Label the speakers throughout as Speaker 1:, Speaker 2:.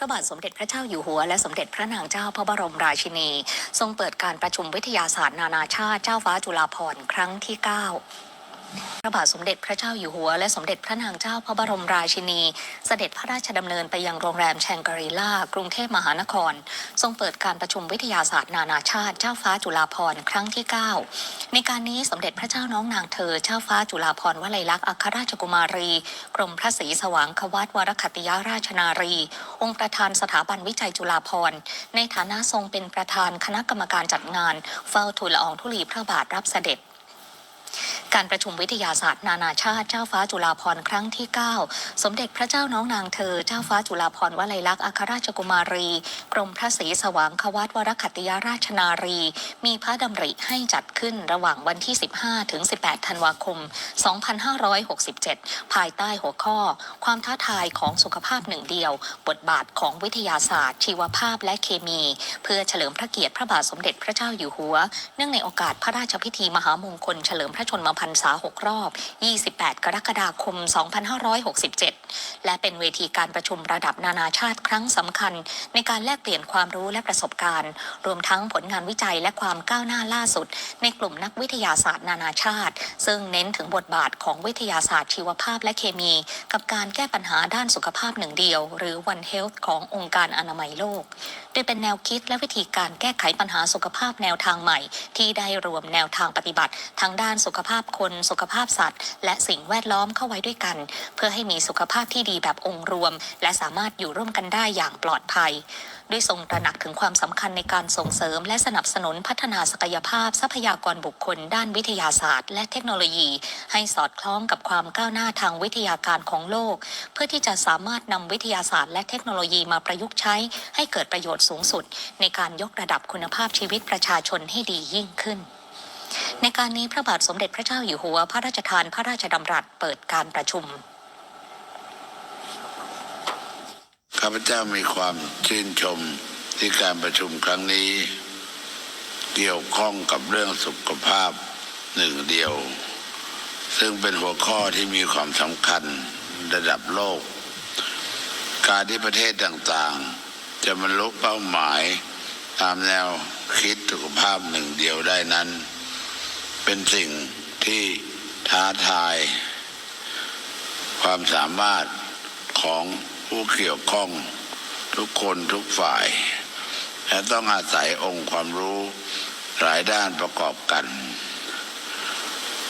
Speaker 1: ระบาทสมเด็จพระเจ้าอยู่หัว และสมเด็จพระนางเจ้าพระบรมราชินี ทรงเปิดการประชุมวิทยาศาสตร์นานาชาติเจ้าฟ้าจุฬาภรณ์ครั้งที่ 9 พระบาทสมเด็จพระเจ้าอยู่หัวและสมเด็จพระนางเจ้าพระบรมราชินี เสด็จพระราชดำเนินไปยังโรงแรมแชงกรีล่ากรุงเทพมหานคร ทรงเปิดการประชุมวิทยาศาสตร์นานาชาติ เจ้าฟ้าจุฬาภรณ์ครั้งที่ 9 ในการนี้สมเด็จพระเจ้าน้องนางเธอ เจ้าฟ้าจุฬาภรณ์วลัยลักษณ์อัครราชกุมารี กรมพระศรีสว่างควัตวรคัตติยราชนารี องค์ประธานสถาบันวิจัยจุฬาภรณ์ในฐานะทรงเป็นประธานคณะกรรมการจัดงาน เฝ้าทูลละอองธุลีพระบาทรับเสด็จ การประชุมวิทยาศาสตร์นานาชาติเจ้าฟ้าจุฬาภรณ์ครั้งที่ 9 สมเด็จพระเจ้าน้องนางเธอ เจ้าฟ้าจุฬาภรณ์วลัยลักษณ์อัครราชกุมารี กรมพระศรีสว่างควัตวรคัตติยราชนารี มีพระดำริให้จัดขึ้นระหว่างวันที่ 15 ถึง 18 ธันวาคม 2567 ภายใต้หัวข้อ ความท้าทายของสุขภาพหนึ่งเดียว บทบาทของวิทยาศาสตร์ ชีวภาพและเคมี เพื่อเฉลิมพระเกียรติพระบาทสมเด็จพระเจ้าอยู่หัว เนื่องในโอกาสพระราชพิธีมหามงคลเฉลิมพระชนมพรรษา 6 รอบ 28 กรกฎาคม 2567 และเป็นเวทีการประชุมระดับนานาชาติครั้งสำคัญ ในการแลกเปลี่ยนความรู้และประสบการณ์ รวมทั้งผลงานวิจัยและความก้าวหน้าล่าสุด ในกลุ่มนักวิทยาศาสตร์นานาชาติ ซึ่งเน้นถึงบทบาทของวิทยาศาสตร์ชีวภาพและเคมี กับการแก้ปัญหาด้านสุขภาพหนึ่งเดียว หรือ One Health ขององค์การอนามัยโลก โดยเป็นแนวคิดและวิธีการแก้ไขปัญหาสุขภาพแนวทางใหม่ ที่ได้รวมแนวทางปฏิบัติทั้งด้านสุขภาพคนสุขภาพสัตว์ และสิ่งแวดล้อมเข้าไว้ด้วยกัน เพื่อให้มีสุขภาพที่ดีแบบองค์รวม และสามารถอยู่ร่วมกันได้อย่างปลอดภัย ด้วยทรงตระหนักถึงความสำคัญในการส่งเสริม และสนับสนุนพัฒนาศักยภาพทรัพยากรบุคคล ด้านวิทยาศาสตร์ และเทคโนโลยี ให้สอดคล้องกับความก้าวหน้าทางวิทยาการของโลก เพื่อที่จะสามารถนำวิทยาศาสตร์ และเทคโนโลยีมาประยุกต์ใช้ ให้เกิดประโยชน์สูงสุด ในการยกระดับคุณภาพชีวิตประชาชนให้ดียิ่งขึ้น ในการนี้พระบาทสมเด็จพระเจ้าอยู่หัว พระราชทานพระราชดำรัสเปิดการประชุม
Speaker 2: ข้าพเจ้ามีความชื่นชมที่การประชุมครั้งนี้ เกี่ยวข้องกับเรื่องสุขภาพหนึ่งเดียว ซึ่งเป็นหัวข้อที่มีความสำคัญระดับโลก การที่ประเทศต่างๆ จะบรรลุเป้าหมายตามแนวคิดสุขภาพหนึ่งเดียวได้นั้น เป็นสิ่งที่ท้าทาย ความสามารถของผู้เกี่ยวข้องทุกคนทุกฝ่าย และต้องอาศัยองค์ความรู้หลายด้านประกอบกัน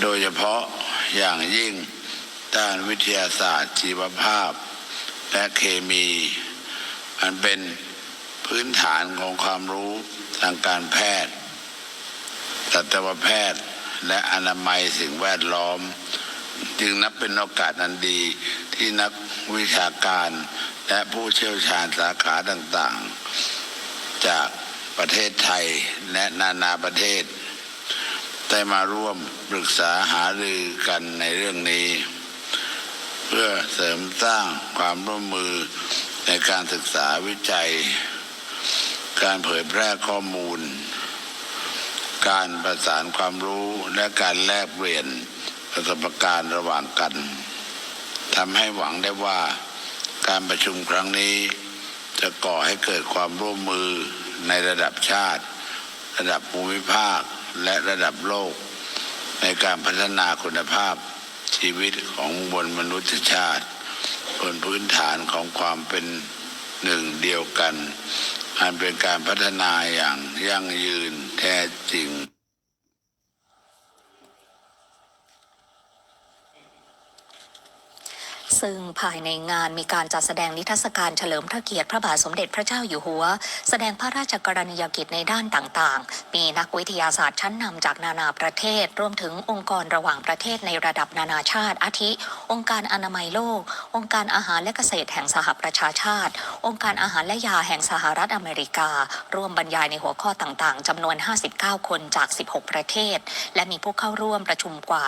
Speaker 2: โดยเฉพาะอย่างยิ่งด้านวิทยาศาสตร์ชีวภาพ และเคมี อันเป็นพื้นฐานของความรู้ทางการแพทย์สัตวแพทย์ และอนามัยสิ่งแวดล้อม จึงนับเป็นโอกาสนันดีที่นักวิชาการและผู้เชี่ยวชาญสาขาต่างๆ จากประเทศไทยและนานาประเทศ ได้มาร่วมปรึกษาหารือกันในเรื่องนี้ เพื่อเสริมสร้างความร่วมมือในการศึกษาวิจัย การเผยแพร่ข้อมูล การประสานความรู้และการแลกเปลี่ยนประสบการณ์ระหว่างกันทำให้หวังได้ว่าการประชุมครั้งนี้ จะก่อให้เกิดความร่วมมือในระดับชาติ ระดับภูมิภาคและระดับโลก ในการพัฒนาคุณภาพชีวิตของมวลมนุษยชาติบนพื้นฐานของความเป็นหนึ่งเดียวกัน อันเป็นการพัฒนาอย่างยั่งยืนแท้จริง
Speaker 1: ซึ่งภายในงานมีการจัดแสดงนิทรรศการเฉลิมพระเกียรติพระบาทสมเด็จพระเจ้าอยู่หัว แสดงพระราชกรณียกิจในด้านต่างๆ มีนักวิทยาศาสตร์ชั้นนำจากนานาประเทศ รวมถึงองค์กรระหว่างประเทศในระดับนานาชาติ อาทิ องค์การอนามัยโลก องค์การอาหารและเกษตรแห่งสหประชาชาติ องค์การอาหารและยาแห่งสหรัฐอเมริกา ร่วมบรรยายในหัวข้อต่างๆจำนวน 59 คนจาก 16 ประเทศ และมีผู้เข้าร่วมประชุมกว่า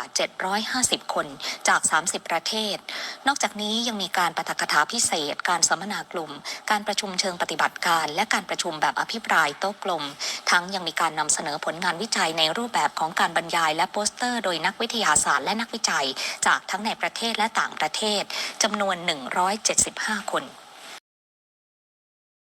Speaker 1: 750 คนจาก 30 ประเทศ นอกจากนี้ยังมีการปาฐกถาพิเศษ การสัมมนากลุ่ม การประชุมเชิงปฏิบัติการ และการประชุมแบบอภิปรายโต๊ะกลม ทั้งยังมีการนำเสนอผลงานวิจัยในรูปแบบของการบรรยายและโปสเตอร์ โดยนักวิทยาศาสตร์และนักวิจัย จากทั้งในประเทศและต่างประเทศจำนวน 175 คน